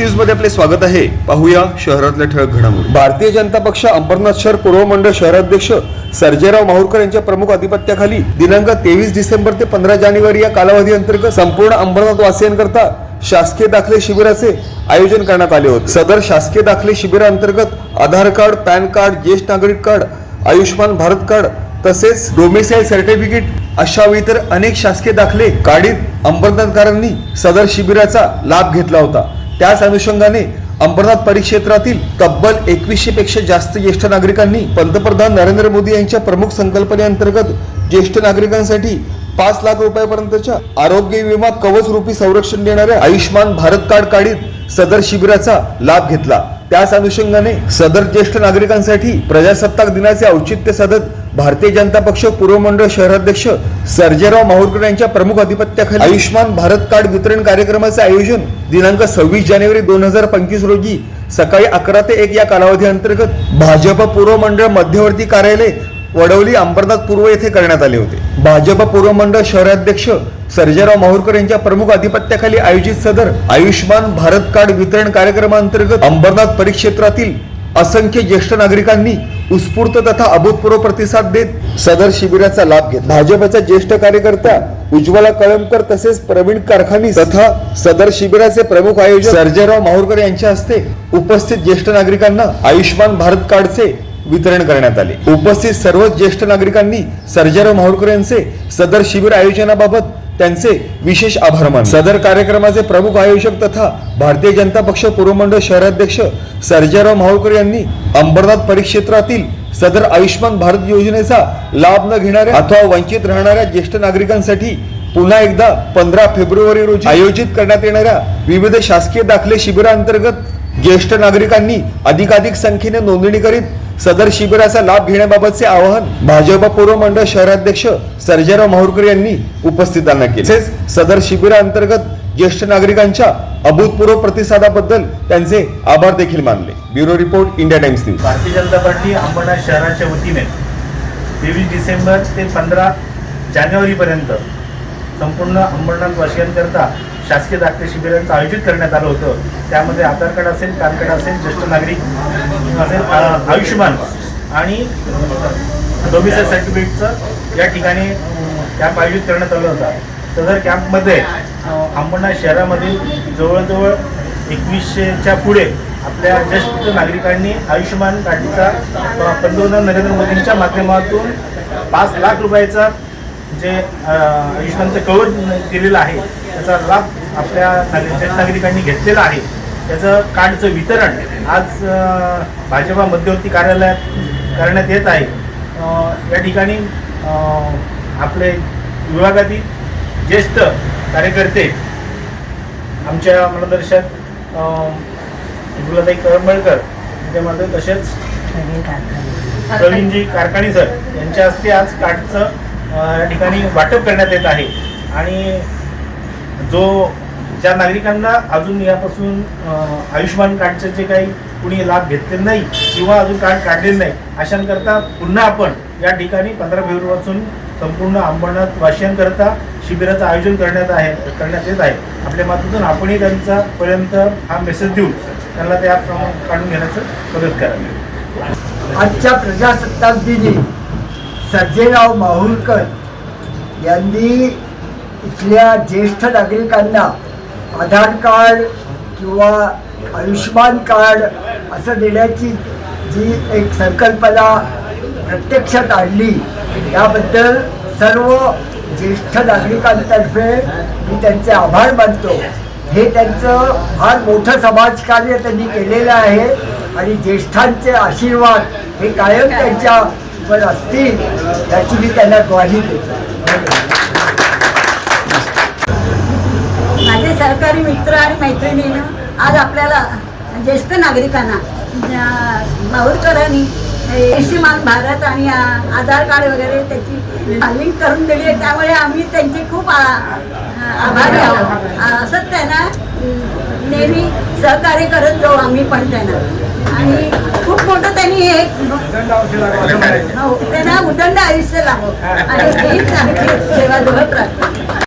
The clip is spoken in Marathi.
न्यूजमध्ये आपले स्वागत आहे. पाहूया शहरातल्या ठळक घडामोडी. भारतीय जनता पक्ष अंबरनाथ शहर पूर्व मंडळ शहराध्यक्ष सर्जेराव माहूरकर यांच्या प्रमुख अधिपत्याखाली दिनांक तेवीस डिसेंबर ते पंधरा जानेवारी या कालावधी अंतर्गत संपूर्ण अंबरनाथ वासियांकरता शासकीय दाखले शिबिराचे आयोजन करण्यात आले होते. सदर शासकीय दाखले शिबिराअंतर्गत आधार कार्ड पॅन कार्ड ज्येष्ठ नागरिक कार्ड आयुष्यमान भारत कार्ड तसेच डोमिसाईल सर्टिफिकेट अशा इतर अनेक शासकीय दाखले काढीत अंबरनाथकरांनी सदर शिबिराचा लाभ घेतला होता. त्याच अनुषंगाने अंबरनाथ परिक्षेत्रातील तब्बल एकवीसशे पेक्षा जास्त ज्येष्ठ नागरिकांनी पंतप्रधान नरेंद्र मोदी यांच्या प्रमुख संकल्पनेअंतर्गत ज्येष्ठ नागरिकांसाठी पाच लाख रुपयापर्यंतच्या आरोग्य विमा कवच रूपी संरक्षण देणाऱ्या आयुष्यमान भारत कार्ड काढीत सदर शिबिराचा लाभ घेतला. त्याच अनुषंगाने सदर ज्येष्ठ नागरिकांसाठी प्रजासत्ताक दिनाचे औचित्य साधत भारतीय जनता पक्ष पूर्वमंडळ शहराध्यक्ष सर्जेराव माहूरकर यांच्या प्रमुख अधिपत्याखाली आयुष्मान भारत कार्ड वितरण कार्यक्रमाचे आयोजन दिनांक सव्वीस जानेवारी दोन हजार पंचवीस रोजी सकाळी अकरा ते एक या कालावधी अंतर्गत भाजप पूर्व मंडळ मध्यवर्ती कार्यालय वडवली अंबरनाथ पूर्व येथे करण्यात आले होते. भाजप पूर्व मंडळ शहराध्यक्ष सर्जेराव माहूरकर यांच्या प्रमुख अधिपत्याखाली आयोजित सदर आयुष्मान भारत कार्ड वितरण कार्यक्रमांतर्गत अंबरनाथ परिक्षेत्रातील असंख्य ज्येष्ठ नागरिकांनी उत्स्फूर्त तथा अभूतपूर्व प्रतिसाद देत सदर शिबिराचा लाभ घेतला. भाजपच्या ज्येष्ठ कार्यकर्त्या उज्ज्वला कळमकर तसेच प्रवीण कारखानी तथा सदर शिबिराचे प्रमुख आयोजक सर्जेराव माहूरकर यांच्या हस्ते उपस्थित ज्येष्ठ नागरिकांना आयुष्यमान भारत कार्डचे वितरण करण्यात आले. उपस्थित सर्व ज्येष्ठ नागरिकांनी सर्जेराव माहूरकर यांचे सदर शिबिर आयोजनाबाबत त्यांचे विशेष आभार मान सदर कार्यक्रमाचे प्रमुख आयोजक तथा भारतीय जनता पक्ष पूर्वमंडळ शहराध्यक्ष सर्जाराव माहूरकर यांनी अंबरनाथ परिक्षेत्रातील सदर आयुष्यमान भारत योजनेचा लाभ न घेणाऱ्या अथवा वंचित राहणाऱ्या ज्येष्ठ नागरिकांसाठी पुन्हा एकदा पंधरा फेब्रुवारी रोजी आयोजित करण्यात येणाऱ्या विविध शासकीय दाखले शिबिरांतर्गत ज्येष्ठ नागरिकांनी अधिकाधिक संख्येने नोंदणी करीत सदर शिबिराचा लाभ घेण्याबाबतचे आवाहन भाजप पूर्व मंडळ शहराध्यक्ष सर्जेराव माहूरकर यांनी उपस्थितांना केले. तसेच सदर शिबिराअंतर्गत ज्येष्ठ नागरिकांच्या अभूतपूर्व प्रतिसादाबद्दल त्यांचे आभार देखील मानले. Bureau report India Times news. Bharatiya Janata Party Ambernath शहराच्या वतीने तेवीस डिसेंबर ते पंधरा जानेवारीपर्यंत संपूर्ण अंबरनाथ वासियांकरता शासकीय धाकटे शिबिरांचं आयोजित करण्यात आलं होतं. त्यामध्ये आधार कार्ड असेल पॅन कार्ड असेल ज्येष्ठ नागरिक असेल आयुष्यमान आणि डोमिसाईल सर्टिफिकेटचं या ठिकाणी कॅम्प आयोजित करण्यात आलं होता. सदर कॅम्पमध्ये अंबरनाथ शहरामधील जवळजवळ एकवीसशेच्या पुढे आपल्या ज्येष्ठ नागरिकांनी आयुष्यमान कार्डचा पंतप्रधान नरेंद्र मोदींच्या माध्यमातून पाच लाख रुपयाचा जे आयुष्यमानचं कवर दिलेलं आहे त्याचा लाभ आपल्या नागरिक नागरिकांनी घेतलेला आहे. त्याचं कार्डचं वितरण आज भाजपा मध्यवर्ती कार्यालयात करण्यात येत आहे. या ठिकाणी आपले विभागातील ज्येष्ठ कार्यकर्ते आमच्या मार्गदर्शक गुलाताई करमळकर त्यामध्ये तसेच प्रवीणजी कारखानी सर यांच्या हस्ते आज कार्डचं या ठिकाणी वाटप करण्यात येत आहे. आणि जो ज्या नागरिकांना अजून यापासून आयुष्यमान कार्डचे जे काही कुणी लाभ घेतलेले नाही किंवा अजून कार्ड काढलेले नाही अशांकरता पुन्हा आपण या ठिकाणी पंधरा फेब्रुवारीपासून संपूर्ण अंबरनाथ वासियांकरता शिबिराचं आयोजन करण्यात आहे करण्यात येत आहे. आपल्या माध्यमातून आपणही त्यांचा पर्यंत हा मेसेज देऊन त्यांना त्या प्रमाणे काढून घेण्याचं मदत करावी. आजच्या प्रजासत्ताक दिनी सर्जेराव माहुलकर यांनी इथल्या ज्येष्ठ नागरिकांना आधार कार्ड किंवा आयुष्यमान कार्ड असं देण्याची जी एक संकल्पना प्रत्यक्षात आणली याबद्दल सर्व ज्येष्ठ नागरिकांतर्फे मी त्यांचे आभार मानतो. हे त्यांचं फार मोठं समाजकार्य त्यांनी केलेलं आहे आणि ज्येष्ठांचे आशीर्वाद हे कायम त्यांच्यावर असतील याची मी त्यांना ग्वाही देतो. सरकारी सहकारी मित्र आणि मैत्रिणीनं आज आपल्याला ज्येष्ठ नागरिकांना माहूरकरांनी आयुष्यमान भारत आणि आधार कार्ड वगैरे त्याची लिंक करून दिली आहे. त्यामुळे आम्ही त्यांचे खूप आभारी आहोत. असंच त्यांना नेहमी सहकार्य करत जाऊ आम्ही पण त्यांना. आणि खूप मोठं त्यांनी हे हो त्यांना उदंड आयुष्य लाभो. आणि हीच आमची सेवा